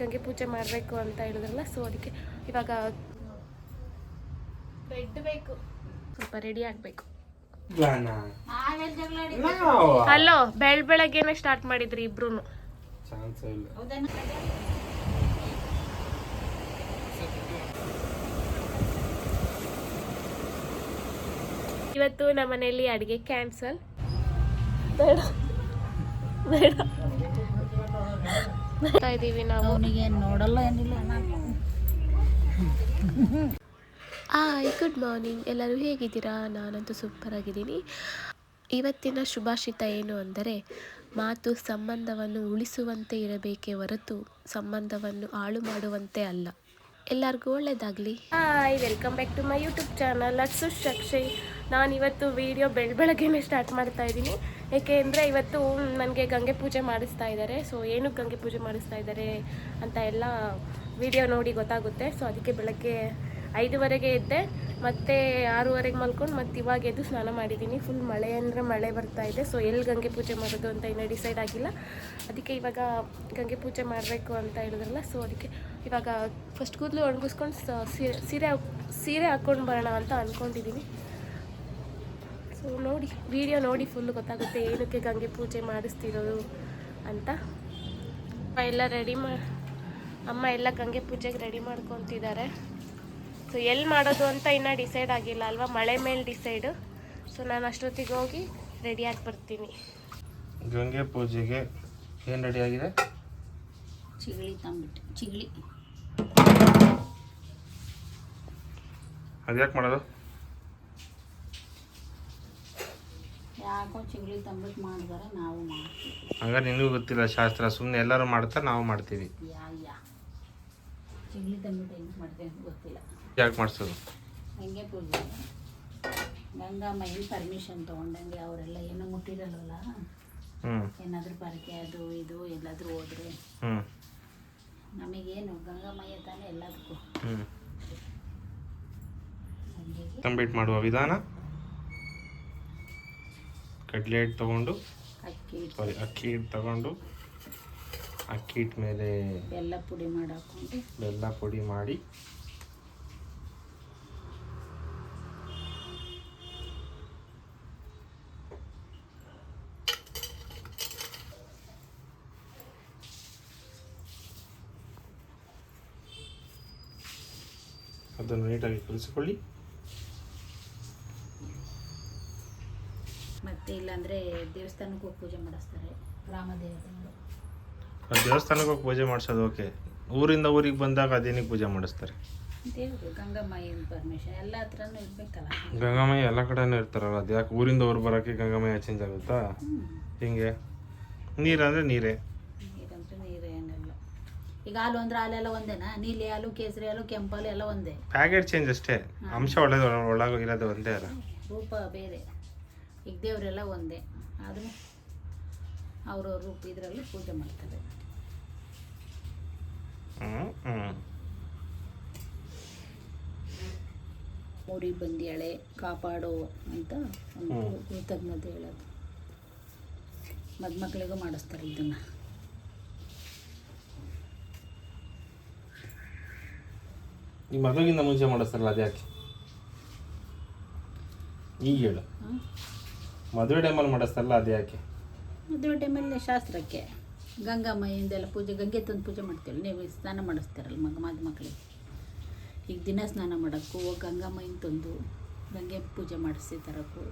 ಗಂಗೆ ಪೂಜೆ ಮಾಡಬೇಕು ಅಂತ ಹೇಳಿದ್ರಲ್ಲ ಸೊ ಅದಕ್ಕೆ ಇವಾಗ ಬೆಡ್ ಬೇಕು. ಸ್ವಲ್ಪ ರೆಡಿ ಆಗಬೇಕು. ಹಲೋ ಬೆಳ್ ಬೆಳಗ್ಗೆನೆ ಸ್ಟಾರ್ಟ್ ಮಾಡಿದ್ರಿ ಇಬ್ರು ಇವತ್ತು ನಮ್ಮ ಮನೆಯಲ್ಲಿ ಅಡುಗೆ ಕ್ಯಾನ್ಸಲ್ ಬೇಡ. ಬೇಡ. ಇದ್ದೀವಿ ನಾವು. ಅವನಿಗೆ ನೋಡಲ್ಲ ಏನಿಲ್ಲ ಹಾಯ್ ಗುಡ್ ಮಾರ್ನಿಂಗ್ ಎಲ್ಲರೂ ಹೇಗಿದ್ದೀರಾ? ನಾನಂತೂ ಸೂಪರ್ ಆಗಿದ್ದೀನಿ. ಇವತ್ತಿನ ಶುಭಾಷಿತ ಏನು ಅಂದರೆ ಮಾತು ಸಂಬಂಧವನ್ನು ಉಳಿಸುವಂತೆ ಇರಬೇಕೇ ಹೊರತು ಸಂಬಂಧವನ್ನು ಹಾಳು ಮಾಡುವಂತೆ ಅಲ್ಲ. ಎಲ್ಲರಿಗೂ ಒಳ್ಳೇದಾಗಲಿ. Hi welcome back to my YouTube channel ಅಟ್ಸು ಶಕ್ಷಿ ನಾನು ಇವತ್ತು ವಿಡಿಯೋ ಬೆಳ ಬೆಳಗ್ಗೆನೇ ಸ್ಟಾರ್ಟ್ ಮಾಡ್ತಾ ಇದ್ದೀನಿ ಏಕೆಂದರೆ ಇವತ್ತು ನನಗೆ ಗಂಗೆ ಪೂಜೆ ಮಾಡಿಸ್ತಾ ಇದ್ದಾರೆ ಸೊ ಏನಕ್ಕೆ ಗಂಗೆ ಪೂಜೆ ಮಾಡಿಸ್ತಾ ಇದ್ದಾರೆ ಅಂತ ಎಲ್ಲ ವಿಡಿಯೋ ನೋಡಿ ಗೊತ್ತಾಗುತ್ತೆ. ಸೊ ಅದಕ್ಕೆ ಬೆಳಗ್ಗೆ ಐದುವರೆಗೆ ಇದ್ದೆ ಮತ್ತೆ ಆರೂವರೆಗೆ ಮಲ್ಕೊಂಡು ಮತ್ತೆ ಇವಾಗ ಎದ್ದು ಸ್ನಾನ ಮಾಡಿದ್ದೀನಿ ಫುಲ್ ಮಳೆ ಅಂದರೆ ಮಳೆ ಬರ್ತಾ ಇದೆ. ಸೊ ಎಲ್ಲಿ ಗಂಗೆ ಪೂಜೆ ಮಾಡೋದು ಅಂತ ಇನ್ನೂ ಡಿಸೈಡ್ ಆಗಿಲ್ಲ. ಅದಕ್ಕೆ ಇವಾಗ ಗಂಗೆ ಪೂಜೆ ಮಾಡಬೇಕು ಅಂತ ಹೇಳಿದ್ರಲ್ಲ. ಸೊ ಅದಕ್ಕೆ ಇವಾಗ ಫಸ್ಟ್ ಕೂದಲು ಒಣಗಿಸ್ಕೊಂಡು ಸೀರೆ ಸೀರೆ ಹಾಕ್- ಸೀರೆ ಹಾಕ್ಕೊಂಡು ಬರೋಣ ಅಂತ ಅಂದ್ಕೊಂಡಿದ್ದೀನಿ ನೋಡಿ ವಿಡಿಯೋ ನೋಡಿ ಫುಲ್ಲು ಗೊತ್ತಾಗುತ್ತೆ ಏನಕ್ಕೆ ಗಂಗೆ ಪೂಜೆ ಮಾಡಿಸ್ತಿರೋದು ಅಂತ. ಅಪ್ಪ ಎಲ್ಲ ರೆಡಿ ಮಾ ಅಮ್ಮ ಎಲ್ಲ ಗಂಗೆ ಪೂಜೆಗೆ ರೆಡಿ ಮಾಡ್ಕೊತಿದ್ದಾರೆ. ಸೊ ಎಲ್ಲಿ ಮಾಡೋದು ಅಂತ ಇನ್ನೂ ಡಿಸೈಡ್ ಆಗಿಲ್ಲ ಅಲ್ವಾ? ಮಳೆ ಮೇಲೆ ಡಿಸೈಡು ಸೊ ನಾನು ಅಷ್ಟೊತ್ತಿಗೆ ಹೋಗಿ ರೆಡಿಯಾಗಿ ಬರ್ತೀನಿ. ಗಂಗೆ ಪೂಜೆಗೆ ಏನು ರೆಡಿ ಆಗಿದೆ? ಚಿಗಳಿ ತಂಬಿಟ್ಟು ಚಿಗಳಿ. ಅದ್ಯಾಕೆ ಮಾಡೋದು? ಯಾಕೋ ಚಿಗಳಿ ತಂಬಿಟ್ಟು ಮಾಡಿದಾರೆ ನಾವು ಮಾಡ್ತೀವಿ. ಹಂಗಾರೆ ನಿನಗೂ ಗೊತ್ತಿಲ್ಲ ಶಾಸ್ತ್ರ ಸುಮ್ಮನೆ ಎಲ್ಲರೂ ಮಾಡ್ತಾರೆ ನಾವು ಮಾಡ್ತೀವಿ. ಯಾ ಯಾ. ಚಿಗಳಿ ತಂಬಿಟ್ಟು ಹೆಂಗೆ ಮಾಡ್ತೇವೆ ಅಂತ ಗೊತ್ತಿಲ್ಲ. ಯಾಕೆ ಮಾಡಿಸೋದು? ಹಂಗೆ ಪೂಜೆ. ಗಂಗಾ ಮೈಲಿ ಪರ್ಮಿಷನ್ ತೊಗೊಂಡಂಗೆ ಅವರೆಲ್ಲ ಏನೂ ಮುಟ್ಟಿರಲ್ವಲ್ಲ? ಹ್ಞೂ ಏನಾದರೂ ಪರಕೆ ಅದು ಇದು ಎಲ್ಲಾದರೂ ಹೋದ್ರೆ. ಹ್ಞೂ ನಮಗೇನು ಗಂಗಮ್ಮಯ್ಯ ಮೈಯ ತಾನೇ ಎಲ್ಲದಕ್ಕೂ. ಹ್ಞೂ ತಂಬಿಟ್ಟು ಮಾಡುವ ವಿಧಾನ? ಕಡ್ಲೆ ಹಿಟ್ಟು ತೊಗೊಂಡು ಅಕ್ಕಿ ಸಾರಿ ಅಕ್ಕಿ ಹಿಟ್ಟು ತಗೊಂಡು ಅಕ್ಕಿ ಹಿಟ್ಟು ಮೇಲೆ ಬೆಲ್ಲ ಪುಡಿ ಮಾಡಿ ಹಾಕ್ಕೊಂಡು. ಬೆಲ್ಲ ಪುಡಿ ಮಾಡಿ ಅದನ್ನು ನೀಟಾಗಿ ಕಲಿಸಿಕೊಳ್ಳಿ. ಮತ್ತೆ ಇಲ್ಲಾಂದರೆ ದೇವಸ್ಥಾನಕ್ಕೆ ಹೋಗಿ ಪೂಜೆ ಮಾಡಿಸ್ತಾರೆ ಗ್ರಾಮ ದೇವತೆಗಳು ದೇವಸ್ಥಾನಕ್ಕೆ ಹೋಗಿ ಪೂಜೆ ಮಾಡಿಸೋದು ಓಕೆ ಊರಿಂದ ಊರಿಗೆ ಬಂದಾಗ ಅದೇನಿಗೆ ಪೂಜೆ ಮಾಡಿಸ್ತಾರೆ? ದೇವರು ಎಲ್ಲ ಹತ್ರನೂ ಇರ್ಬೇಕಲ್ಲ. ಎಲ್ಲ ಕಡೆನೂ ಇರ್ತಾರಲ್ಲ ಅದು ಯಾಕೆ ಊರಿಂದ ಊರು ಬರೋಕ್ಕೆ ಗಂಗಾಮಯ್ಯ ಚೇಂಜ್ ಆಗುತ್ತಾ? ಹಿಂಗೆ. ನೀರಂದ್ರೆ ನೀರೇ? ನೀರಂತೂ ನೀರೇ ಈಗ ಹಾಲು ಅಂದ್ರೆ ಹಾಲೆಲ್ಲ ಒಂದೇನಾ? ನೀಲಿ ಹಾಲು ಕೇಸರಿ ಹಾಲು ಕೆಂಪು ಹಾಲು ಎಲ್ಲ ಒಂದೇ? ಪ್ಯಾಕೆಟ್ ಚೇಂಜ್ ಅಷ್ಟೇ. ಅಂಶ ಒಳ್ಳೇದು ಒಳಗೆ ಇರೋದು ಒಂದೇ ಅಲ್ಲ. ರೂಪ ಬೇರೆ. ಈಗ ದೇವರೆಲ್ಲ ಒಂದೇ. ಆದರೂ ಅವ್ರವ್ರ ರೂಪ ಇದರಲ್ಲಿ ಪೂಜೆ ಮಾಡ್ತಾರೆ. ಊರಿಗೆ ಬಂದಿಯಾಳೆ ಕಾಪಾಡು ಅಂತ ಒಂದು. ಕೃತಜ್ಞತೆ ಹೇಳೋದು. ಮದ್ಮಕ್ಳಿಗೂ ಮಾಡಿಸ್ತಾರೆ ಇದನ್ನು. ಈ ಮದುವೆಗಿಂತ ಮುಂಚೆ ಮಾಡಿಸ್ತಾರಲ್ಲ ಅದ್ಯಾಕೆ? ಈಗ ಹೇಳು. ಮದುವೆ ಟೈಮಲ್ಲಿ ಮಾಡಿಸ್ತಾರಲ್ಲ ಅದು ಯಾಕೆ? ಮದುವೆ ಟೈಮಲ್ಲಿ ಶಾಸ್ತ್ರಕ್ಕೆ. ಗಂಗಾಮಯ್ಯಿಂದೆಲ್ಲ ಪೂಜೆ ಗಂಗೆ ತಂದು ಪೂಜೆ ಮಾಡ್ತೀವಿ ನೀವು ಸ್ನಾನ ಮಾಡಿಸ್ತಾರಲ್ಲ ಮಗ ಮದುಮಕ್ಳಿಗೆ ಈಗ ದಿನ ಸ್ನಾನ ಮಾಡೋಕ್ಕೂ ಹೋಗಿ ಗಂಗಾಮಯ್ಯನ ತಂದು ಗಂಗೆ ಪೂಜೆ ಮಾಡಿಸಿ ತರೋಕ್ಕೂ.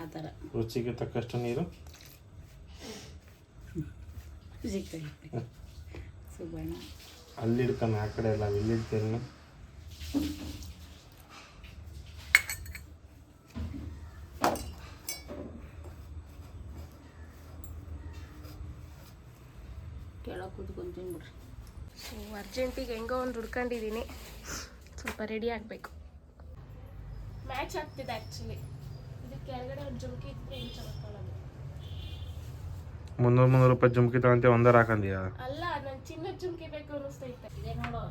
ಆ ಥರ. ರುಚಿಗೆ ತಕ್ಕಷ್ಟು ನೀರು? ಸುಬಣ್ಣ ಅಲ್ಲಿ ಹಿಡ್ಕೊಂಡು ಆ ಕಡೆ ಎಲ್ಲ ಇಲ್ಲಿಡ್ತೇನೆ ಕೆಳಗೆ ಕೂತ್ಕೊಂತೀನಿ ಬಿಡ್ರಿ ಸೊ ಅರ್ಜೆಂಟಿಗೆ ಹೆಂಗೋ ಒಂದು ಹುಡ್ಕೊಂಡಿದ್ದೀನಿ ಸ್ವಲ್ಪ ರೆಡಿ ಆಗಬೇಕು. ಮ್ಯಾಚ್ ಆಗ್ತಿದೆ ಆ್ಯಕ್ಚುಲಿ ಇದು ಕೆಳಗಡೆ ಒಂದು ಜುಮ್ಕಿ ಇದ್ರೆ ಏನು ಚೆನ್ನಾಗಿ ಮುನ್ನೂರು ಮುನ್ನೂರು ರೂಪಾಯಿ ಜುಮ್ಕಿ ತಗೊಂತೀವಿ ಒಂದರ ಹಾಕಂದಿಯ? ಅಲ್ಲ ನನ್ ಚಿನ್ನ ಜುಮ್ಕಿ ಬೇಕು ಅನ್ನಿಸ್ತೈತೆ ಇದೆ ನೋಡು.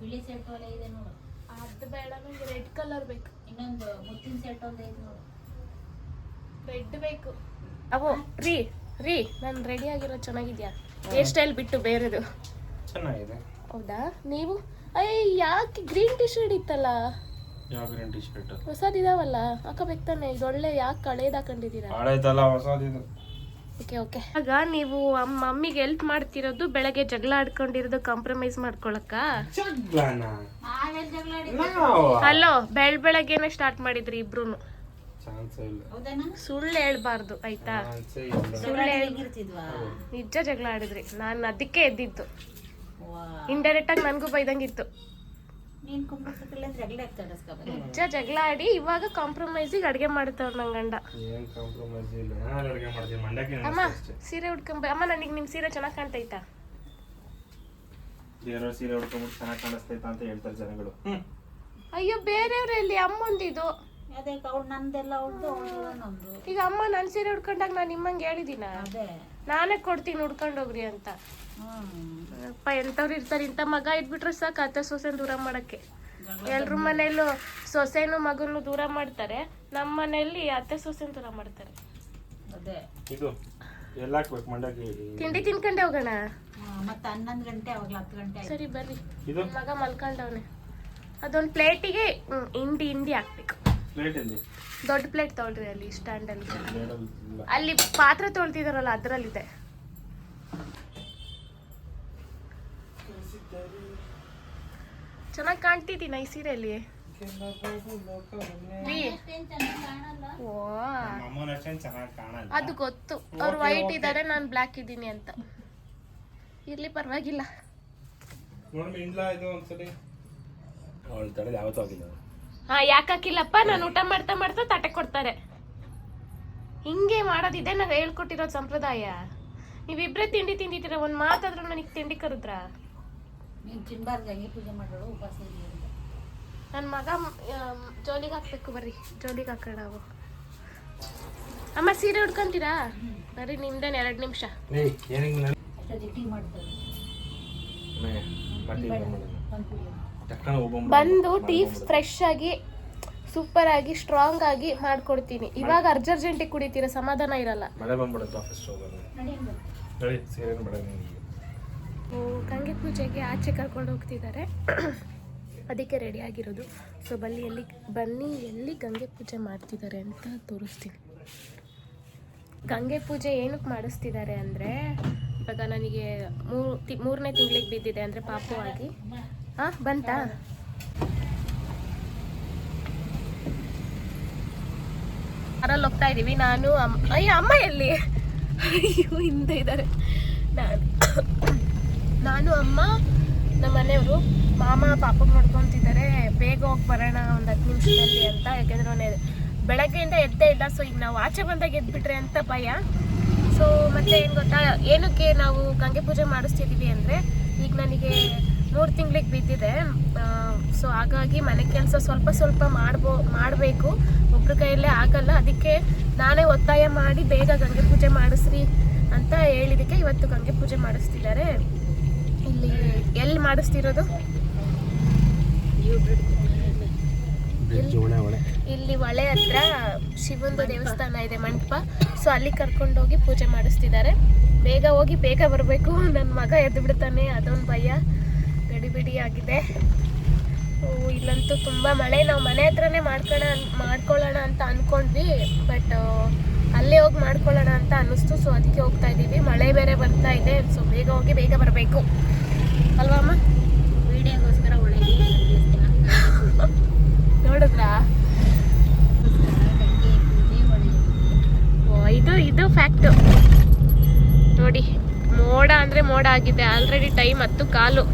ಬಿಳಿ ಸೆಟ್ ಒಲೆ ಇದೆ ನೋಡು. ಅದು ಬೇಡ ನಂಗೆ ರೆಡ್ ಕಲರ್ ಬೇಕು. ಇನ್ನೊಂದು ಮುತ್ತಿನ ಸೆಟ್ ಒಂದು ಐತೆ ನೋಡು. ರೆಡ್ ಬೇಕು. ಅವು ರೀ ರೀ ನಾನು ರೆಡಿ ಆಗಿರೋ ಚೆನ್ನಾಗಿದ್ಯಾ? ಹೇರ್ ಸ್ಟೈಲ್ ಬಿಟ್ಟು ಬೇರೆದು. ಚೆನ್ನಾಗಿದೆ. ಹೌದಾ? ನೀವು? ಅಯ್ಯ ಯಾಕೆ ಗ್ರೀನ್ ಟಿ ಶರ್ಟ್ ಇತ್ತಲ್ಲ? ಯಾವ ಗ್ರೀನ್ ಟಿ ಶರ್ಟ್ ಹೊಸದಿದಾವಲ್ಲ? ಹಾಕಬೇಕು ತಾನೆ. ಇದೊಳ್ಳೆ ಯಾಕೆ ಕಳೆದ ಹಾಕೊಂಡಿದ್ದೀರಾ? ಹಳೇದಲ್ಲ ಹೊಸದಿದು. Okay okay. ಆಗ ನೀವು ಅಮ್ಮ ಮಮ್ಮಿಗೆ ಹೆಲ್ಪ್ ಮಾಡ್ತಿರೋದು ಬೆಳಗ್ಗೆ ಜಗಳ ಆಡ್ಕೊಂಡಿರೋದು ಕಾಂಪ್ರಮೈಸ್ ಮಾಡ್ಕೊಳಕ್ಕ? ಹಲೋ ಬೆಳ್ ಬೆಳಗ್ಗೆನೆ ಸ್ಟಾರ್ಟ್ ಮಾಡಿದ್ರಿ ಇಬ್ರು ಚಾನ್ಸ್ ಇಲ್ಲ. ಹೌದೇನಾ ಸುಳ್ಳು ಹೇಳ್ಬಾರ್ದು ಆಯ್ತಾ? ಸುಳ್ಳು ನಿಜ ಜಗಳ ಆಡಿದ್ರಿ. ನಾನು ಅದಕ್ಕೆ ಎದ್ದಿತ್ತು ಇಂಡೈರೆಕ್ಟ್ ಆಗಿ ನನಗೂ ಬೈದಂಗಿತ್ತು ನೀನ್ ಕುಂಬಳಕಾಯಿಲ್ಲ ಜಗಳ ಆಗ್ತಾಡಸ್ಕೊಬಾರ ನಿಜ ಜಗಳ ಆಡಿ ಇವಾಗ ಕಾಂಪ್ರಮೈಸಿಗೆ ಅಡ್ಗೆ ಮಾಡ್ತಾವ್ರ ನನ್ ಗಂಡ. ಏನ್ ಕಾಂಪ್ರಮೈಸ್ ಇಲ್ಲ. ನಾನು ಅಡುಗೆ ಮಾಡ್ತೀನಿ. ಮಂಡಕ್ಕೆ ಅಮ್ಮ ಸೀರೆ ಉಟ್ಕೊಂಬ ಅಮ್ಮ ನನಗೆ ನಿಮ್ ಸೀರೆ ಚೆನ್ನಾಗಿ ಕಾಣ್ತೈತಾ? ಬೇರೆ ಸೀರೆ ಉಡ್ಕೊಂಡ್ಬಿಟ್ಟು ಚೆನ್ನಾಗಿ ಕಾಣಿಸ್ತೈತ ಅಂತ ಹೇಳ್ತಾರೆ ಜನಗಳು. ಅಯ್ಯೋ ಬೇರೆಯವ್ರ ಅಮ್ಮಂದಿದು. ಅದೇ ಅವ್ಳು ನಂದೆಲ್ಲ ಅವ್ಳದು ಈಗ ಅಮ್ಮ ನನ್ನ ಸೀರೆ ಉಟ್ಕೊಂಡಾಗ ನಾನು ನಿಮ್ಮಂಗೆ ಹೇಳಿದ್ದೀನಾ? ಅದೇ. ನಾನೇ ಕೊಡ್ತೀನಿ ನೋಡ್ಕೊಂಡು ಹೋಗ್ರಿ ಅಂತ. ಹ್ಮ್ ಅಪ್ಪ ಎಂಥವ್ರು ಇರ್ತಾರೆ ಇಂಥ ಮಗ ಇದ್ಬಿಟ್ರೆ ಸಾಕು ಅತ್ತೆ ಸೊಸೆನ ದೂರ ಮಾಡಕ್ಕೆ. ಎಲ್ರ ಮನೆಯಲ್ಲೂ ಸೊಸೆನು ಮಗನು ದೂರ ಮಾಡ್ತಾರೆ ನಮ್ಮ ಮನೆಯಲ್ಲಿ ಅತ್ತೆ ಸೊಸೆನ ದೂರ ಮಾಡ್ತಾರೆ. ಅದೇ. ಇದು ಎಲ್ಲ ಹಾಕ್ಬೇಕು ಮಂಡಕ್ಕೆ. ತಿಂಡಿ ತಿನ್ಕೊಂಡೆ ಹೋಗೋಣ? ಮತ್ತೆ ಹನ್ನೊಂದು ಗಂಟೆ ಹತ್ತು ಸರಿ ಬರ್ರಿ. ಮಗ ಮಲ್ಕೊಂಡವನೆ. ಅದೊಂದು ಪ್ಲೇಟಿಗೆ ಹಿಂಡಿ ಹಿಂಡಿ ಹಾಕ್ಬೇಕು. ದೊಡ್ಡ ಪ್ಲೇಟ್ ತೊಗೊಳ್ರಿ ಅಲ್ಲಿ ಸ್ಟ್ಯಾಂಡಲ್ಲಿ ಅಲ್ಲಿ. ಅಲ್ಲಿ ಪಾತ್ರೆ ತೊಳ್ತಿದಾರಲ್ಲ ಅದರಲ್ಲಿದೆ. ಚೆನ್ನಾಗಿ ಕಾಣ್ತಿದ್ದೀನ ಈ ಸೀರೆಯಲ್ಲಿ. ಅದು ಗೊತ್ತು. ಅವ್ರು ವೈಟ್ ಇದ್ದಾರೆ ನಾನು ಬ್ಲ್ಯಾಕ್ ಇದ್ದೀನಿ ಅಂತ. ಇರ್ಲಿ ಪರವಾಗಿಲ್ಲ. ನೋಡಿ ಇಲ್ಲ ಇದು ಒಂದ್ಸರಿ ಅವಳು ತಡೆದು ಯಾವತ್ತೂ ಆಗಿಲ್ಲ. ಹಾ ಯಾಕೆ ಹಾಕಿಲ್ಲಪ್ಪ? ನಾನು ಊಟ ಮಾಡ್ತಾ ಮಾಡ್ತಾ ತಟ್ಟೆ ಕೊಡ್ತಾರೆ. ಹಿಂಗೆ ಮಾಡೋದಿದೆ ನಾವು ಹೇಳ್ಕೊಟ್ಟಿರೋ ಸಂಪ್ರದಾಯ. ನೀವಿಬ್ರೇ ತಿಂಡಿ ತಿಂದಿದ್ದೀರ? ಒಂದು ಮಾತಾದ್ರೂ ನನಗೆ ತಿಂಡಿ ಕರುದ್ರಾ? ನನ್ ತಿನ್ಬಾರ್ದು ಪೂಜೆ ಮಾಡೋಳು ಉಪವಾಸ ಇರ್ಲಿ. ನನ್ನ ಮಗ ಜೋಲಿಗ್ ಹಾಕ್ಬೇಕು ಬರ್ರಿ. ಜೋಲಿಗೆ ಹಾಕೋಣ ಅವು ಅಮ್ಮ ಸೀರೆ ಉಡ್ಕೊಂತೀರಾ? ಬರ್ರಿ ನಿಮ್ದೇನ್ ಎರಡು ನಿಮಿಷ. ಮಾಡ್ತಾರೆ. ಬಂದು ಟೀ ಫ್ರೆಶ್ ಆಗಿ ಸೂಪರ್ ಆಗಿ ಸ್ಟ್ರಾಂಗ್ ಆಗಿ ಮಾಡ್ಕೊಡ್ತೀನಿ. ಇವಾಗ ಅರ್ಜೆಂಟ್ ಕುಡಿತೀರ ಸಮಾಧಾನ ಇರಲ್ಲ. ಗಂಗೆ ಪೂಜೆಗೆ ಆಚೆ ಕರ್ಕೊಂಡು ಹೋಗ್ತಿದ್ದಾರೆ. ಅದಕ್ಕೆ ರೆಡಿ ಆಗಿರೋದು. ಸೊ ಬಲ್ಲಿ ಎಲ್ಲಿ ಬನ್ನಿ ಎಲ್ಲಿ ಗಂಗೆ ಪೂಜೆ ಮಾಡ್ತಿದ್ದಾರೆ ಅಂತ ತೋರಿಸ್ತೀನಿ. ಗಂಗೆ ಪೂಜೆ ಏನಕ್ಕೆ ಮಾಡಿಸ್ತಿದ್ದಾರೆ ಅಂದರೆ ಇವಾಗ ನನಗೆ ಮೂರು ತಿ ಮೂರನೇ ತಿಂಗಳಿಗೆ ಬಿದ್ದಿದೆ ಅಂದರೆ ಪಾಪು ಆಗಿ. ಹಾಂ, ಬಂತಾ? ಹೋಗ್ತಾ ಇದ್ದೀವಿ ನಾನು, ಅಮ್ಮ, ಅಯ್ಯ, ಅಮ್ಮ ಎಲ್ಲಿ? ಅಯ್ಯೋ, ಹಿಂದೆ ಇದ್ದಾರೆ. ನಾನು ನಾನು, ಅಮ್ಮ, ನಮ್ಮ ಮನೆಯವರು, ಮಾಮ, ಪಾಪ ನೋಡ್ಕೊತಿದ್ದಾರೆ. ಬೇಗ ಹೋಗಿ ಬರೋಣ ಒಂದು ಹತ್ತು ನಿಮಿಷದಲ್ಲಿ ಅಂತ. ಯಾಕೆಂದ್ರೆ ಬೆಳಗ್ಗೆಯಿಂದ ಎದ್ದೇ ಇಲ್ಲ ಸೊ ಈಗ ನಾವು ಆಚೆ ಬಂದಾಗ ಎದ್ಬಿಟ್ರೆ ಅಂತ ಭಯ. ಸೊ ಮತ್ತೆ ಏನು ಗೊತ್ತಾ, ಏನಕ್ಕೆ ನಾವು ಗಂಗೆ ಪೂಜೆ ಮಾಡಿಸ್ತಿದ್ದೀವಿ ಅಂದರೆ, ಈಗ ನನಗೆ ಮೂರು ತಿಂಗಳಿಗೆ ಬಿದ್ದಿದೆ. ಸೊ ಹಾಗಾಗಿ ಮನೆ ಕೆಲಸ ಸ್ವಲ್ಪ ಸ್ವಲ್ಪ ಮಾಡ್ಬೋ ಮಾಡಬೇಕು. ಒಬ್ಬರ ಕೈಯಲ್ಲೇ ಆಗಲ್ಲ. ಅದಕ್ಕೆ ನಾನೇ ಒತ್ತಾಯ ಮಾಡಿ ಬೇಗ ಗಂಗೆ ಪೂಜೆ ಮಾಡಿಸ್ರಿ ಅಂತ ಹೇಳಿದಕ್ಕೆ ಇವತ್ತು ಗಂಗೆ ಪೂಜೆ ಮಾಡಿಸ್ತಿದ್ದಾರೆ. ಇಲ್ಲಿ ಎಲ್ಲಿ ಮಾಡಿಸ್ತಿರೋದು? ಇಲ್ಲಿ ಹೊಳೆ ಹತ್ರ ಶಿವಂದು ದೇವಸ್ಥಾನ ಇದೆ ಮಂಟಪ. ಸೊ ಅಲ್ಲಿ ಕರ್ಕೊಂಡೋಗಿ ಪೂಜೆ ಮಾಡಿಸ್ತಿದ್ದಾರೆ. ಬೇಗ ಹೋಗಿ ಬೇಗ ಬರಬೇಕು. ನನ್ನ ಮಗ ಎದ್ದು ಬಿಡ್ತಾನೆ ಅದೊಂದು ಭಯ. ಗಡಿಬಿಡಿ ಆಗಿದೆ. ಓ, ಇಲ್ಲಂತೂ ತುಂಬ ಮಳೆ. ನಾವು ಮನೆ ಹತ್ರನೇ ಮಾಡ್ಕೋಣ ಮಾಡ್ಕೊಳ್ಳೋಣ ಅಂತ ಅಂದ್ಕೊಂಡ್ವಿ ಬಟ್ ಅಲ್ಲೇ ಹೋಗಿ ಮಾಡ್ಕೊಳ್ಳೋಣ ಅಂತ ಅನ್ನಿಸ್ತು. ಸೊ ಅದಕ್ಕೆ ಹೋಗ್ತಾ ಇದ್ದೀವಿ. ಮಳೆ ಬೇರೆ ಬರ್ತಾ ಇದೆ. ಸೊ ಬೇಗ ಹೋಗಿ ಬೇಗ ಬರಬೇಕು. ಅಲ್ವಾ ಅಮ್ಮ? ವೀಡಿಯೋಗೋಸ್ಕರ ಒಳ್ಳೆ ನೋಡಿದ್ರಾ? ಇದು ಇದು ಫ್ಯಾಕ್ಟು ನೋಡಿ ಮೋಡ ಅಂದ್ರೆ ಮೋಡ ಆಗಿದೆ. ಆಲ್ರೆಡಿ ಟೈಮ್ ಹತ್ತು ಕಾಲು.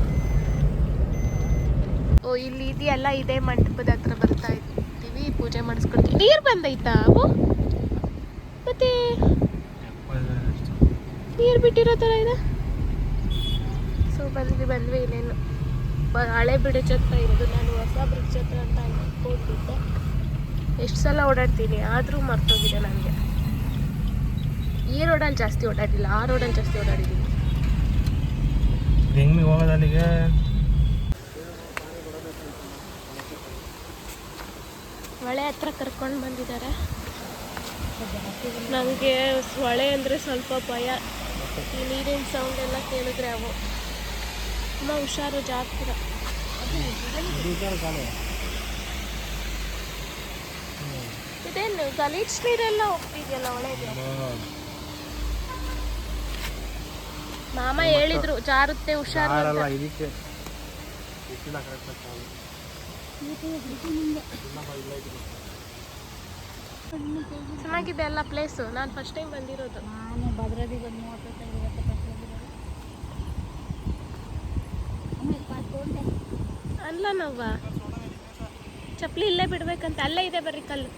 ಇಲ್ಲಿ ಇದೆಯಲ್ಲ, ಇದೇ ಮಂಟಪದ ಹತ್ರ ಬರ್ತಾ ಇದ್ದೀವಿ ಪೂಜೆ ಮಾಡಿಸ್ಕೊಡ್ತೀವಿ. ನೀರು ಬಂದೈತಾ ಅವು? ಮತ್ತೆ ನೀರು ಬಿಟ್ಟಿರೋ ಥರ ಇದೆ? ಸೊ ಬಂದ್ವಿ ಬಂದ್ವಿ ಬ- ಹಳೆ ಬ್ರಿಡ್ಜ್ ಹತ್ರ ಇರೋದು. ನಾನು ಹೊಸ ಬ್ರಿಡ್ಜ್ ಹತ್ರ ಅಂತ ಹೋಗ್ಬಿಟ್ಟೆ ಎಷ್ಟು ಸಲ ಓಡಾಡ್ತೀನಿ? ಆದರೂ ಮರ್ತೋಗಿದೆ ನನಗೆ. ಈ ರೋಡಲ್ಲಿ ಜಾಸ್ತಿ ಓಡಾಡಿಲ್ಲ, ಆ ರೋಡಲ್ಲಿ ಜಾಸ್ತಿ ಓಡಾಡಿದ್ದೀನಿ. ಹೆಂಗೆ ಹೊಳೆ ಹತ್ರ ಕರ್ಕೊಂಡು ಬಂದಿದ್ದಾರೆ. ನನಗೆ ಹೊಳೆ ಅಂದರೆ ಸ್ವಲ್ಪ ಭಯ. ಈ ನೀರಿನ ಸೌಂಡ್ ಎಲ್ಲ ಕೇಳಿದ್ರೆ ಅವು ತುಂಬ ಹುಷಾರು ಜಾಗ್ತೀರ. ಇದೇನು ಗಲೀಜ್ ನೀರೆಲ್ಲ ಹೋಗ್ತಿದೆಯಲ್ಲ ಒಳಗೆ ಮಾಮ ಹೇಳಿದ್ರು, ಜಾರುತ್ತೆ, ಹುಷಾರು ಚೆನ್ನಾಗಿದೆ ಎಲ್ಲ ಪ್ಲೇಸು ನಾನು ಫಸ್ಟ್ ಟೈಮ್ ಬಂದಿರೋದು. ನಾನು ಭದ್ರಾದಿ ಬಂದು ಮೂವತ್ತೈದು ಅಲ್ಲ ನಾವ ಚಪ್ಪಲಿ ಇಲ್ಲೇ ಬಿಡ್ಬೇಕಂತ. ಅಲ್ಲೇ ಇದೆ ಬರ್ರಿ ಕಲ್ಲು.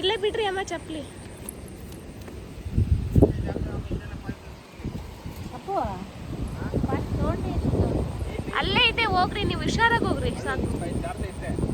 ಇಲ್ಲೇ ಬಿಡ್ರಿ ಅಮ್ಮ ಚಪ್ಪಲಿ ಅಪ್ಪು ಅಲ್ಲೇ ಇದೆ ಹೋಗ್ರಿ ನೀವು ಹುಷಾರಾಗಿ ಹೋಗ್ರಿ ಸಾಕು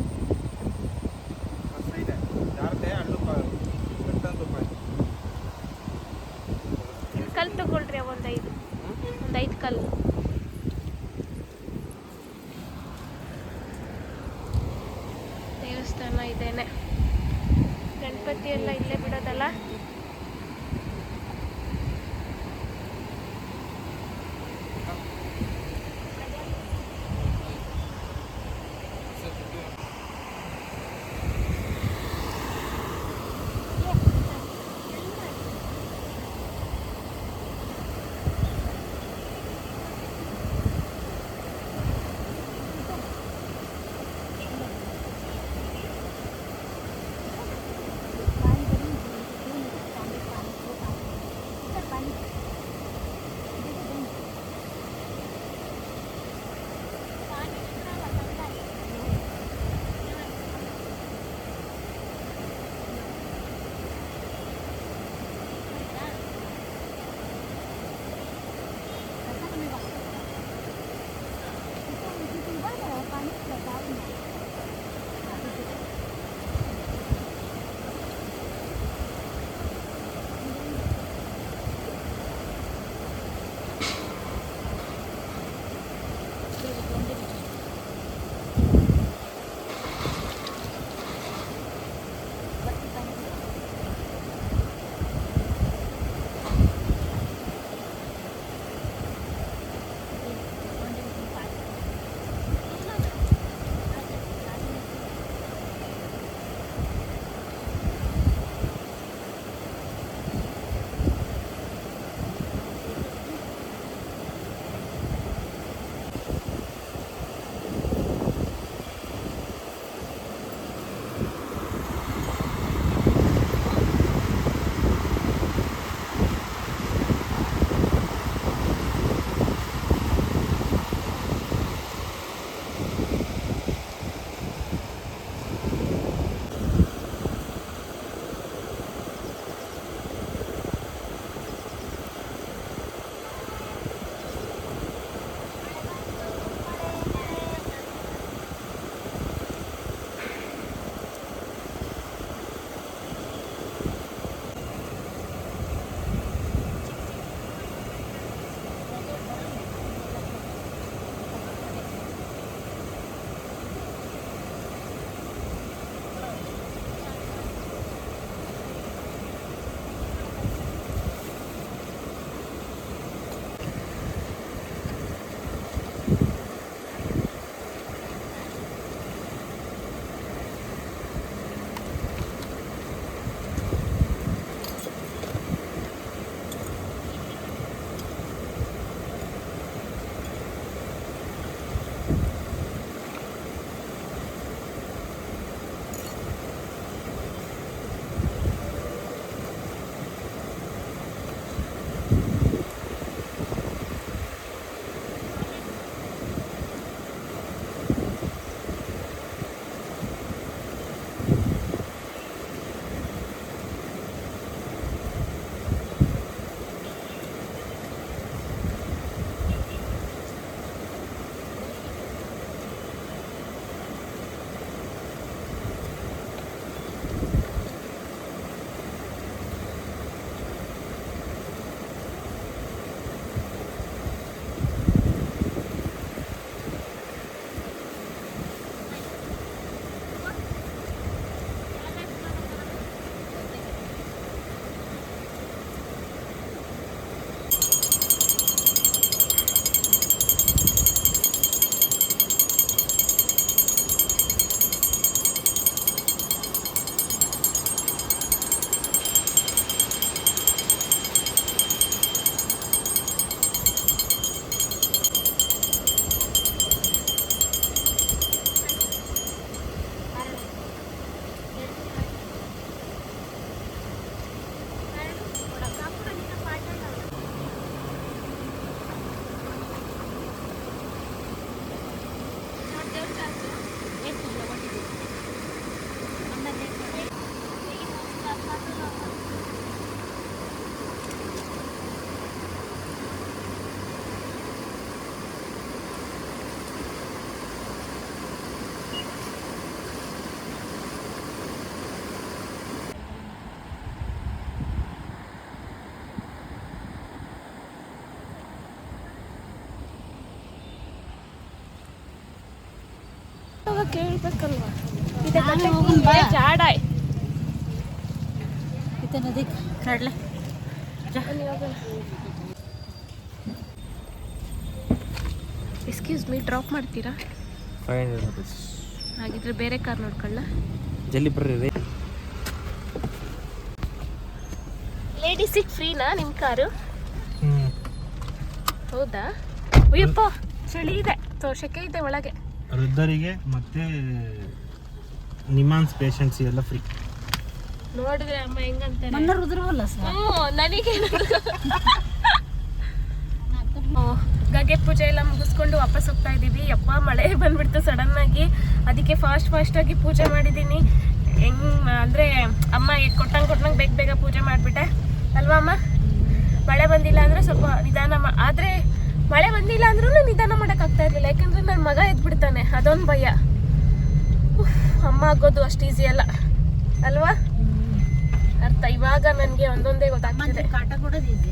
ಕೇಳ್ಬೇಕಲ್ವಾ. ಜಾಡಾಯ್. ನದಿ ಕಡಲೆ. ಎಕ್ಸ್ಕ್ಯೂಸ್ ಮೀ ಡ್ರಾಪ್ ಮಾಡ್ತೀರಾ? ಫೈವ್ ಹಂಡ್ರೆಡ್ ರುಪೀಸ್ ಹಾಗಿದ್ರೆ ಬೇರೆ ಕಾರ್ ನೋಡ್ಕೊಳ್ಳ. ಜಲ್ಲಿ ಬರ್ರಿ ರೀ. ಲೇಡೀಸಿಗೆ ಫ್ರೀನಾ ನಿಮ್ಮ ಕಾರು? ಹೌದಾ? ಅಯ್ಯಪ್ಪ ಚಳಿ ಇದೆ. ತೋರ್ಸಕ್ಕೆ ಇದೆ ಒಳಗೆ. ವೃದ್ಧರಿಗೆ ಮತ್ತೆ ನಿಮಾನ್ಸ್ ಪೇಷಂಟ್ಸ್ ಎಲ್ಲ ಫ್ರೀ ನೋಡಿದ್ರೆ ಅಮ್ಮ ಹೆಂಗಂತಾರೆ? ನನ್ನ ರುದ್ರವಲ್ಲ ಸರ್. ಗಗ್ಗೆ ನನಗೆ ಗಗೆ ಪೂಜೆ ಎಲ್ಲ ಮುಗಿಸ್ಕೊಂಡು ವಾಪಸ್ ಹೋಗ್ತಾ ಇದ್ದೀವಿ. ಯಪ್ಪ ಮಳೆ ಬಂದ್ಬಿಡ್ತು ಸಡನ್ ಆಗಿ. ಅದಕ್ಕೆ ಫಾಸ್ಟ್ ಫಾಸ್ಟ್ ಆಗಿ ಪೂಜೆ ಮಾಡಿದ್ದೀನಿ. ಹೆಂಗ್ ಅಂದ್ರೆ ಅಮ್ಮ ಕೊಟ್ಟಂಗೆ ಕೊಟ್ಟಂಗೆ ಬೇಗ ಬೇಗ ಪೂಜೆ ಮಾಡಿಬಿಟ್ಟೆ. ಅಲ್ವಾ ಅಮ್ಮ? ಮಳೆ ಬಂದಿಲ್ಲ ಅಂದ್ರೆ ಸ್ವಲ್ಪ ನಿಧಾನ ಆದರೆ ಮಳೆ ಬಂದಿಲ್ಲ ಅಂದ್ರೂ ನಿಧಾನ ಮಾಡೋಕ್ಕಾಗ್ತಾ ಇರ್ಲಿಲ್ಲ ಯಾಕಂದ್ರೆ ನನ್ನ ಮಗ ಎದ್ಬಿಡ್ತಾನೆ ಅದೊಂದು ಭಯ. ಅಮ್ಮ ಆಗೋದು ಅಷ್ಟು ಈಸಿ ಅಲ್ಲ. ಅಲ್ವಾ? ಅರ್ಥ ಇವಾಗ ನನಗೆ ಒಂದೊಂದೇ ಗೊತ್ತಾಗ್ತಿದೆ. ಈಸಿ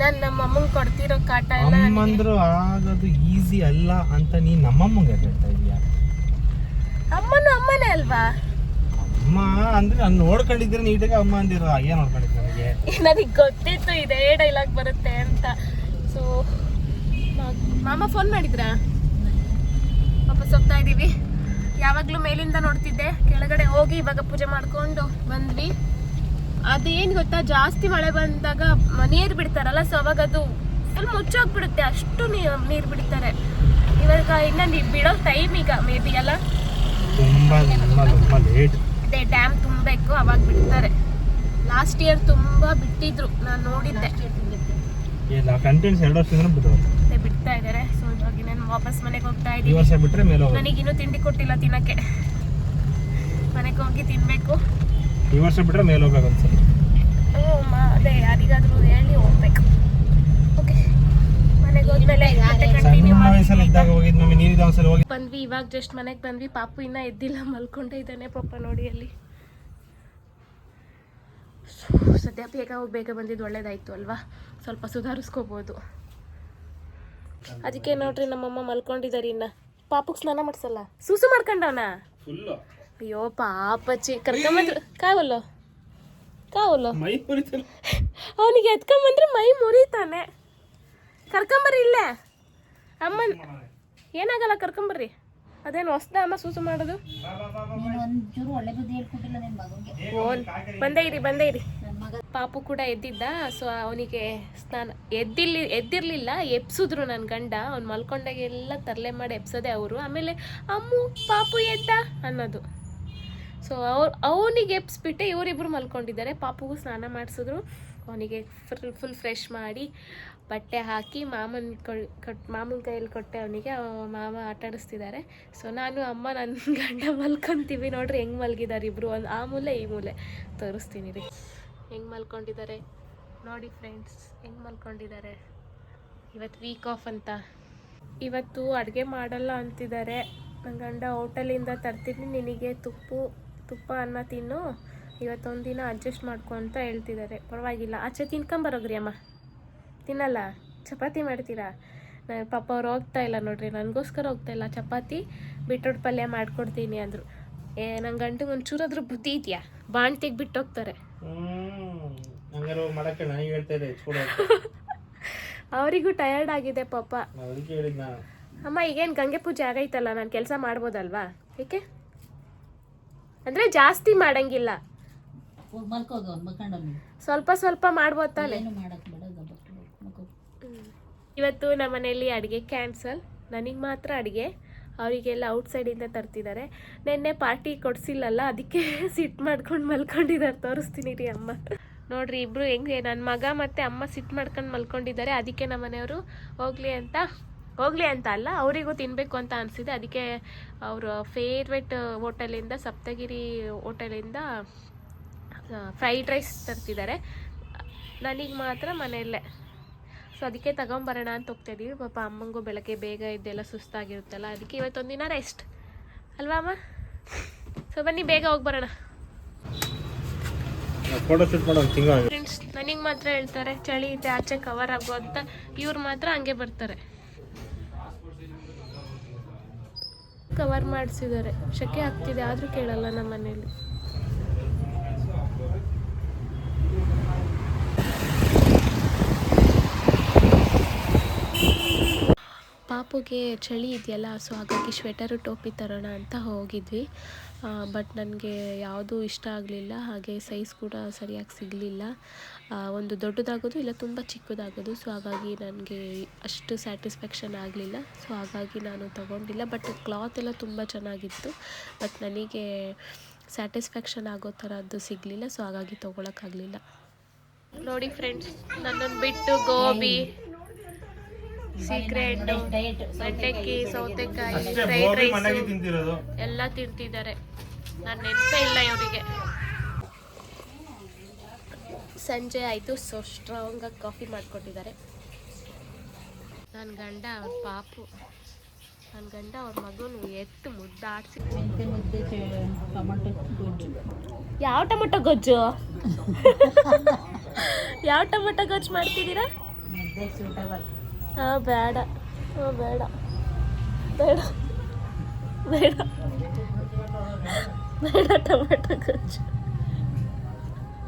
ನಾನು ನಮ್ಮ ಅಮ್ಮಂಗೆ ಕೊಡ್ತಿರೋ ಕಾಟ ಎಲ್ಲ ಅಮ್ಮಂದ್ರು ಆಗೋದು ಈಸಿ ಅಲ್ಲ ಅಂತ ನೀನು ನಮ್ಮಮ್ಮಗೆ ಹೇಳ್ತಾ ಇದೀಯಾ? ಅಮ್ಮನು ಅಮ್ಮನೇ ಅಲ್ವಾ? ಅಮ್ಮ ಅಂದ್ರೆ ನಾನು ನೋಡ್ಕೊಂಡಿದ್ರೆ ನೀಟಾಗಿ ಅಮ್ಮ ಅಂದಿರೋ ಏನ್ ನೋಡ್ಕೊಂಡಿದ್ದೆ ನನಗೆ. ಗೊತ್ತಿತ್ತು ಇದೇ ಡೈಲಾಗ್ ಬರುತ್ತೆ ಅಂತ. ಸೊ ಮಾಮ ಫೋನ್ ಮಾಡಿದ್ರಾ? ವಾಪಸ್ ಹೋಗ್ತಾ ಇದ್ದೀವಿ ಯಾವಾಗಲೂ ಮೇಲಿಂದ ನೋಡ್ತಿದ್ದೆ. ಕೆಳಗಡೆ ಹೋಗಿ ಇವಾಗ ಪೂಜೆ ಮಾಡ್ಕೊಂಡು ಬಂದ್ವಿ. ಅದೇನು ಗೊತ್ತಾ? ಜಾಸ್ತಿ ಮಳೆ ಬಂದಾಗ ನೀರು ಬಿಡ್ತಾರಲ್ಲ ಸೊ ಅವಾಗ ಅದು ಫುಲ್ ಮುಚ್ಚೋಗ್ಬಿಡುತ್ತೆ. ಅಷ್ಟು ನೀರು ಬಿಡ್ತಾರೆ. ಇವಾಗ ಇನ್ನ ನೀರು ಬಿಡೋ ಟೈಮ್ ಈಗ ಮೇ ಬಿ ಅಲ್ಲ ಡ್ಯಾಮ್ ತುಂಬಬೇಕು ಅವಾಗ ಬಿಡ್ತಾರೆ. ಲಾಸ್ಟ್ ಇಯರ್ ತುಂಬಾ ಬಿಟ್ಟಿದ್ರು. ನಾನು ನೋಡಿದ್ದೆ. ಇಲ್ಲ ಕಂಟೆಂಟ್ಸ್ ಎರಡು ವರ್ಷದಿಂದ ಬಿಟ್ಟು ಅದೇ ಬಿಡ್ತಾ ಇದ್ದಾರೆ ಸೊ ಇವಾಗ ನಾನು ವಾಪಸ್ ಮನೆಗೆ ಹೋಗ್ತಾ ಈ ಇದ್ದೀನಿ. ವರ್ಷ ಬಿಟ್ರೆ ಮೇಲೆ ಹೋಗೋದು. ಇನ್ನೂ ತಿಂಡಿ ಕೊಟ್ಟಿಲ್ಲ ತಿನ್ನಕ್ಕೆ. ಮನೆಗೆ ಹೋಗಿ ತಿನ್ಬೇಕು. ಈ ವರ್ಷ ಬಿಟ್ರೆ ಮೇಲೆ ಹೋಗಬೇಕು ಅನ್ಸಲ್ಲ ಹ್ಞೂ ಮಾ- ಅದೇ ಯಾರಿಗಾದ್ರೂ ಹೇಳಿ ಹೋಗ್ಬೇಕು. ಓಕೆ ಮನೆಗೆ ಹೋದ್ಮೇಲೆ ಮತ್ತೆ ಕಂಟಿನ್ಯೂ ಸಣ್ಣ ವಯಸ್ಸಲ್ಲಿ ಇದ್ದಾಗ ಹೋಗಿದ್ ನಮಗೆ ನೀರಿದ ಒಂದ್ಸಲ ಹೋಗಿ. ಬಂದ್ವಿ ಇವಾಗ ಜಸ್ಟ್ ಮನೆಗೆ ಬಂದ್ವಿ. ಪಾಪು ಇನ್ನ ಎದ್ದಿಲ್ಲ ಮಲ್ಕೊಂಡೇ ಇದ್ದಾನೆ ಪಾಪ ನೋಡಿ ಅಲ್ಲಿ. ಸದ್ಯ ಬೇಗ ಹೋಗಿ ಬೇಗ ಬಂದಿದ್ದು ಒಳ್ಳೇದಾಯ್ತು ಅಲ್ವಾ? ಸ್ವಲ್ಪ ಸುಧಾರಿಸ್ಕೋಬೋದು. ಅದಕ್ಕೆ ನೋಡ್ರಿ ನಮ್ಮಮ್ಮ ಮಲ್ಕೊಂಡಿದ್ದಾರೆ ಇನ್ನ. ಪಾಪುಗೆ ಸ್ನಾನ ಮಾಡ್ಸಲ್ಲ? ಸೂಸು ಮಾಡ್ಕೊಂಡವನ? ಅಯ್ಯೋ ಪಾಪಚ್ಚಿ ಕರ್ಕೊಂಬಂದ್ರು. ಕಾವಲ್ಲೋ ಕಾವಲ್ಲೋ ಅವನಿಗೆ ಎತ್ಕೊಂಬಂದ್ರೆ ಮೈ ಮುರಿತಾನೆ. ಕರ್ಕೊಂಬರ್ರಿ ಇಲ್ಲೇ. ಅಮ್ಮನ್ ಏನಾಗಲ್ಲ ಕರ್ಕೊಂಬರ್ರಿ. ಅದೇನು ಹೊಸ್ದ ಅಮ್ಮ ಸೂಸು ಮಾಡೋದು? ಓನ್ ಬಂದೇ ಇರಿ ಬಂದೇ ಇರಿ. ಮಗ ಪಾಪು ಕೂಡ ಎದ್ದಿದ್ದ ಸೊ ಅವನಿಗೆ ಸ್ನಾನ ಎದ್ದಿರ್ಲಿ ಎದ್ದಿರ್ಲಿಲ್ಲ ಎಪ್ಸಿದ್ರು ನನ್ನ ಗಂಡ. ಅವ್ನು ಮಲ್ಕೊಂಡಾಗೆಲ್ಲ ತರಲೆ ಮಾಡಿ ಎಪ್ಸೋದೆ ಅವರು. ಆಮೇಲೆ, ಅಮ್ಮು, ಪಾಪು ಎದ್ದ? ಅನ್ನೋದು. ಸೊ ಅವ್ರು ಅವನಿಗೆ ಎಪ್ಸ್ಬಿಟ್ಟೆ ಇವರಿಬ್ಬರು ಮಲ್ಕೊಂಡಿದ್ದಾರೆ. ಪಾಪುಗೂ ಸ್ನಾನ ಮಾಡಿಸಿದ್ರು. ಅವನಿಗೆ ಫುಲ್ ಫುಲ್ ಫ್ರೆಶ್ ಮಾಡಿ ಬಟ್ಟೆ ಹಾಕಿ ಮಾಮನ ಕೊಟ್ ಮಾಮನ ಕೈಯಲ್ಲಿ ಕೊಟ್ಟೆ ಅವನಿಗೆ. ಮಾಮ ಆಟಾಡಿಸ್ತಿದ್ದಾರೆ ಸೊ ನಾನು, ಅಮ್ಮ ನನ್ನ ಗಂಡ ಮಲ್ಕೊತೀವಿ ನೋಡ್ರಿ, ಹೆಂಗೆ ಮಲಗಿದ್ದಾರೆ ಇಬ್ಬರು ಒಂದು ಆ ಮೂಲೆ, ಈ ಮೂಲೆ. ತೋರಿಸ್ತೀನಿ ರೀ. ಹೆಂಗೆ ಮಲ್ಕೊಂಡಿದ್ದಾರೆ? ನೋಡಿ ಫ್ರೆಂಡ್ಸ್ ಹೆಂಗೆ ಮಲ್ಕೊಂಡಿದ್ದಾರೆ? ಇವತ್ತು ವೀಕ್ ಆಫ್ ಅಂತ. ಇವತ್ತು ಅಡುಗೆ ಮಾಡಲ್ಲ ಅಂತಿದ್ದಾರೆ. ನನ್ನ ಗಂಡ ಹೋಟೆಲಿಂದ ತರ್ತೀನಿ ನಿನಗೆ ತುಪ್ಪು ತುಪ್ಪ ಅನ್ನ ತಿನ್ನು. ಇವತ್ತೊಂದು ದಿನ ಅಡ್ಜಸ್ಟ್ ಮಾಡ್ಕೊ ಅಂತ ಹೇಳ್ತಿದ್ದಾರೆ. ಪರವಾಗಿಲ್ಲ. ಆಚೆ ತಿನ್ಕೊಂಬರೋಗ್ರಿ ಅಮ್ಮ ತಿನ್ನಲ್ಲ. ಚಪಾತಿ ಮಾಡ್ತೀರಾ? ನನ್ನ ಪಾಪ ಅವ್ರು ಹೋಗ್ತಾ ಇಲ್ಲ ನೋಡ್ರಿ. ನನಗೋಸ್ಕರ ಹೋಗ್ತಾ ಇಲ್ಲ. ಚಪಾತಿ ಬಿಟ್ರೋಟ್ ಪಲ್ಯ ಮಾಡ್ಕೊಡ್ತೀನಿ ಅಂದರು. ಏ ನನ್ನ ಗಂಟಿಗೆ ಒಂಚೂರಾದ್ರೂ ಬುದ್ಧಿ ಇದೆಯಾ? ಬಾಣ್ತಿಗೆ ಬಿಟ್ಟು ಹೋಗ್ತಾರೆ. ಹಂಗಾರೆ ಹೋಗಿ ಮಾಡಕ್ಕೆ ನನಗೆ ಹೇಳ್ತಾ ಇದೆ ಹೆಚ್ಕೊಡು ಅವರಿಗೂ ಟಯರ್ಡ್ ಆಗಿದೆ ಪಾಪ. ನಾನು ಅದಕ್ಕೆ ಹೇಳಿದ್ ನಾನು ಅಮ್ಮ ಈಗೇನು ಗಂಗೆ ಪೂಜೆ ಆಗೈತಲ್ಲ ನಾನು ಕೆಲಸ ಮಾಡ್ಬೋದಲ್ವಾ? ಏಕೆ? ಅಂದರೆ ಜಾಸ್ತಿ ಮಾಡಂಗಿಲ್ಲ. ಸ್ವಲ್ಪ ಸ್ವಲ್ಪ ಮಾಡ್ಬೋದು ತಾನೆ. ಏನು ಮಾಡಕ್ಕೆ ಬೇಡ ಗಬ್ಬಟ್ಟು ಇವತ್ತು ನಮ್ಮ ಮನೆಯಲ್ಲಿ ಅಡುಗೆ ಕ್ಯಾನ್ಸಲ್ ನನಗೆ ಮಾತ್ರ ಅಡುಗೆ. ಅವರಿಗೆಲ್ಲ ಔಟ್ಸೈಡಿಂದ ತರ್ತಿದ್ದಾರೆ ನಿನ್ನೆ ಪಾರ್ಟಿ ಕೊಡ್ಸಿಲ್ಲಲ್ಲ ಅದಕ್ಕೆ ಸಿಟ್ ಮಾಡ್ಕೊಂಡು ಮಲ್ಕೊಂಡಿದ್ದಾರೆ ತೋರಿಸ್ತೀನಿ ರೀ ಅಮ್ಮ. ನೋಡ್ರಿ, ಇಬ್ರು ಹೆಂಗೆ ನನ್ನ ಮಗ ಮತ್ತು ಅಮ್ಮ ಸಿಟ್ಟು ಮಾಡ್ಕೊಂಡು ಮಲ್ಕೊಂಡಿದ್ದಾರೆ, ಅದಕ್ಕೆ ನಮ್ಮ ಮನೆಯವರು ಹೋಗಲಿ ಅಂತ, ಹೋಗ್ಲಿ ಅಂತ ಅಲ್ಲ, ಅವರಿಗೂ ತಿನ್ನಬೇಕು ಅಂತ ಅನಿಸಿದೆ. ಅದಕ್ಕೆ ಅವರು ಫೇವ್ರೆಟ್ ಹೋಟೆಲಿಂದ, ಸಪ್ತಗಿರಿ ಹೋಟೆಲಿಂದ ಫ್ರೈಡ್ ರೈಸ್ ತರ್ತಿದ್ದಾರೆ. ನನಗೆ ಮಾತ್ರ ಮನೆಯಲ್ಲೇ. ಸೊ ಅದಕ್ಕೆ ತಗೊಂಬರೋಣ ಅಂತ ಹೋಗ್ತಾ ಇದ್ದೀವಿ ಪಾಪ ಅಮ್ಮಂಗೂ ಬೆಳಗ್ಗೆ ಬೇಗ ಇದ್ದೆಲ್ಲ ಸುಸ್ತಾಗಿರುತ್ತಲ್ಲ, ಅದಕ್ಕೆ ಇವತ್ತೊಂದಿನ ರೆಸ್ಟ್ ಅಲ್ವಾ ಅಮ್ಮ? ಸೊ ಬನ್ನಿ, ಬೇಗ ಹೋಗಿ ಬರೋಣ ಫ್ರೆಂಡ್ಸ್ ನನಗೆ ಮಾತ್ರ ಹೇಳ್ತಾರೆ, ಚಳಿ ಇದೆ, ಆಚೆ ಕವರ್ ಆಗೋ ಅಂತ. ಇವ್ರು ಮಾತ್ರ ಹಂಗೆ ಬರ್ತಾರೆ. ಕವರ್ ಮಾಡಿಸಿದ್ದಾರೆ. ಶೆಕೆ ಆಗ್ತಿದೆ ಆದರೂ ಕೇಳಲ್ಲ ನಮ್ಮ ಮನೇಲಿ ಪಾಪುಗೆ ಚಳಿ ಇದೆಯಲ್ಲ ಸೊ ಹಾಗಾಗಿ ಶ್ವೆಟರು ಟೋಪಿ ತರೋಣ ಅಂತ ಹೋಗಿದ್ವಿ. ಬಟ್ ನನಗೆ ಯಾವುದೂ ಇಷ್ಟ ಆಗಲಿಲ್ಲ ಹಾಗೆ ಸೈಜ್ ಕೂಡ ಸರಿಯಾಗಿ ಸಿಗಲಿಲ್ಲ. ಒಂದು ದೊಡ್ಡದಾಗೋದು ಇಲ್ಲ ತುಂಬ ಚಿಕ್ಕದಾಗೋದು ಸೊ ಹಾಗಾಗಿ ನನಗೆ ಅಷ್ಟು ಸ್ಯಾಟಿಸ್ಫ್ಯಾಕ್ಷನ್ ಆಗಲಿಲ್ಲ. ಸೊ ಹಾಗಾಗಿ ನಾನು ತಗೊಂಡಿಲ್ಲ ಬಟ್ ಕ್ಲಾತ್ ಎಲ್ಲ ತುಂಬ ಚೆನ್ನಾಗಿತ್ತು ಬಟ್ ನನಗೆ ಸ್ಯಾಟಿಸ್ಫ್ಯಾಕ್ಷನ್ ಆಗೋ ಥರದ್ದು ಸಿಗಲಿಲ್ಲ ಸೊ ಹಾಗಾಗಿ ತೊಗೊಳಕ್ಕಾಗಲಿಲ್ಲ ನೋಡಿ ಫ್ರೆಂಡ್ಸ್ ನನ್ನನ್ನು ಬಿಟ್ಟು ಗೋಬಿ. ಸೀಕ್ರೆಟ್ ಬೆಂಡೆಕಾಯಿ ಸೌತೆಕಾಯಿ ಫ್ರೈಡ್ ರೈಸ್ ಎಲ್ಲ ತಿಂತಿದ್ದಾರೆ. ನಾನು ನೆನಪೇ ಇಲ್ಲ ಇವರಿಗೆ. ಸಂಜೆ ಆಯಿತು ಸೊ ಸ್ಟ್ರಾಂಗಾಗಿ ಕಾಫಿ ಮಾಡಿಕೊಟ್ಟಿದ್ದಾರೆ. ನನ್ನ ಗಂಡ ಅವ್ರ ಪಾಪು. ನನ್ನ ಗಂಡ ಅವ್ರ ಮಗನು ಎತ್ತು ಮುದ್ದಾಡ್ಸಿ ಮೆಂತೆ ಮುದ್ದೆ ಟೊಮಟೊ ಗೊಜ್ಜು. ಯಾವ ಟೊಮೊಟೊ ಗೊಜ್ಜು? ಯಾವ ಟೊಮೊಟೊ ಗೊಜ್ಜು ಮಾಡ್ತಿದ್ದೀರಾ? ಮುದ್ದೆ ಸೂಟಬಲ್ ಹಾಂ ಬೇಡ. ಹಾಂ ಬೇಡ. ಬೇಡ. ಬೇಡ. ಬೇಡ ಟೊಮೆಟೊ ಗೊಜ್ಜು.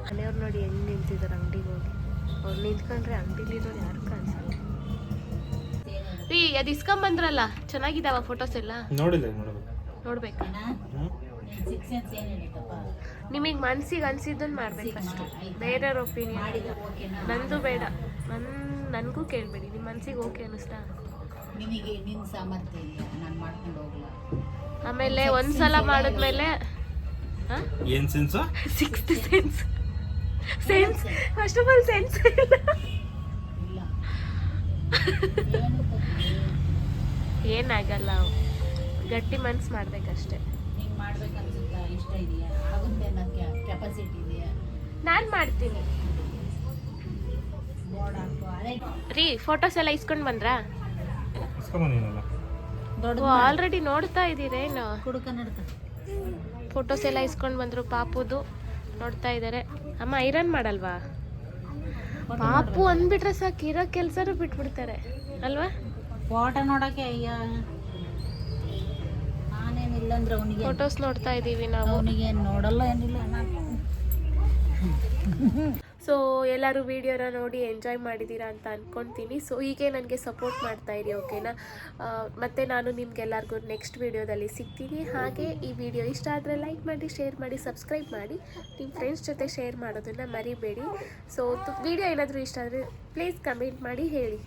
ಮನೆಯವ್ರು ನೋಡಿ ಹೆಂಗೆ ನಿಂತಿದ್ದಾರೆ ಅಂಗಡಿಗೆ ಹೋಗಿ. ಅವ್ರು ನಿಂತ್ಕೊಂಡ್ರೆ ಅಂಗಡಿಲಿರೋರು ಯಾರು ಕಾಣಿಸಲ್ಲ. ರೀ ಅದು ಇಸ್ಕೊಂಬಂದ್ರಲ್ಲ ಚೆನ್ನಾಗಿದ್ದಾವ ಫೋಟೋಸ್ ಎಲ್ಲ? ನೋಡಿಲ್ಲ ನೋಡ್ಬೇಕು. ನಿಮಗೆ ಮನ್ಸಿಗೆ ಅನ್ಸಿದ್ದನ್ನು ಮಾಡ್ಬೇಕಷ್ಟೆ ಬೇರೆಯವ್ರ ಒಪಿನಿಯನ್ ನಂದು ಬೇಡ. ನನ್ ನನಗೂ ಕೇಳಬೇಡಿ ನಿಮ್ಮ ಮನಸ್ಸಿಗೆ ಓಕೆ ಅನ್ನಿಸ್ತಾ? ನಿನಗೆ ನಿನ್ನ ಸಾಮರ್ಥ್ಯ ಇಲ್ಲ ನಾನು ಮಾಡ್ಕೊಂಡು ಹೋಗಲ್ಲ ಆಮೇಲೆ ಒಂದ್ಸಲ ಮಾಡಿದ್ಮೇಲೆ ಏನ್ sense sixth sense sense first of all sense ಇಲ್ಲ. ಇಲ್ಲ. ಏನು ಏನಾಗಲ್ಲ ಗಟ್ಟಿ ಮನ್ಸು ಮಾಡ್ಬೇಕಷ್ಟೆ. ಹಿಂಗೆ ಮಾಡ್ಬೇಕನ್ಸುತ್ತಾ? ಇಷ್ಟ ಇದೆಯಾ? ಆಗುತ್ತೆ ಅನ್ನೋಕ್ಕೆ ಕೆಪಾಸಿಟಿ ಇದೆಯಾ? ನಾನು ಮಾಡ್ತೀನಿ. ರೀ ಫೋಟೋಸ್ ಎಲ್ಲ ಇಸ್ಕೊಂಡು ಬಂದ್ರಾ? ಆಲ್ರೆಡಿ ನೋಡ್ತಾ ಇದ್ದೀರೇನು ಫೋಟೋಸ್ ಎಲ್ಲ ಇಸ್ಕೊಂಡು ಬಂದ್ರು ಪಾಪುದು ನೋಡ್ತಾ ಇದ್ದಾರೆ ಅಮ್ಮ ಐರನ್ ಮಾಡಲ್ವಾ? ಪಾಪು ಅಂದ್ಬಿಟ್ರೆ ಸಾಕು ಇರೋ ಕೆಲಸನೂ ಬಿಟ್ಬಿಡ್ತಾರೆ. ಅಲ್ವಾ? ಫೋಟೋ ನೋಡಕ್ಕೆ ಅಯ್ಯ. ನಾನೇನಿಲ್ಲ ಅಂದ್ರೆ ಅವನಿಗೆ ಫೋಟೋಸ್ ನೋಡ್ತಾ ಇದ್ದೀವಿ ನಾವು. ಅವನಿಗೆ ನೋಡಲ್ಲ ಏನಿಲ್ಲ. ನಾನು ಸೊ ಎಲ್ಲರೂ ವಿಡಿಯೋನ ನೋಡಿ ಎಂಜಾಯ್ ಮಾಡಿದ್ದೀರಾ ಅಂತ ಅಂದ್ಕೊತೀನಿ ಸೊ ಹೀಗೆ ನನಗೆ ಸಪೋರ್ಟ್ ಮಾಡ್ತಾ ಇರಿ ಓಕೆನಾ ಮತ್ತೆ ನಾನು ನಿಮ್ಗೆಲ್ಲರಿಗೂ ನೆಕ್ಸ್ಟ್ ವಿಡಿಯೋದಲ್ಲಿ ಸಿಗ್ತೀನಿ. ಹಾಗೆ ಈ ವಿಡಿಯೋ ಇಷ್ಟ ಆದರೆ ಲೈಕ್ ಮಾಡಿ ಶೇರ್ ಮಾಡಿ ಸಬ್ಸ್ಕ್ರೈಬ್ ಮಾಡಿ. ನಿಮ್ಮ ಫ್ರೆಂಡ್ಸ್ ಜೊತೆ ಶೇರ್ ಮಾಡೋದನ್ನು ಮರಿಬೇಡಿ. ಸೊ ವಿಡಿಯೋ ಏನಾದರೂ ಇಷ್ಟ ಆದರೆ ಪ್ಲೀಸ್ ಕಮೆಂಟ್ ಮಾಡಿ, ಹೇಳಿ.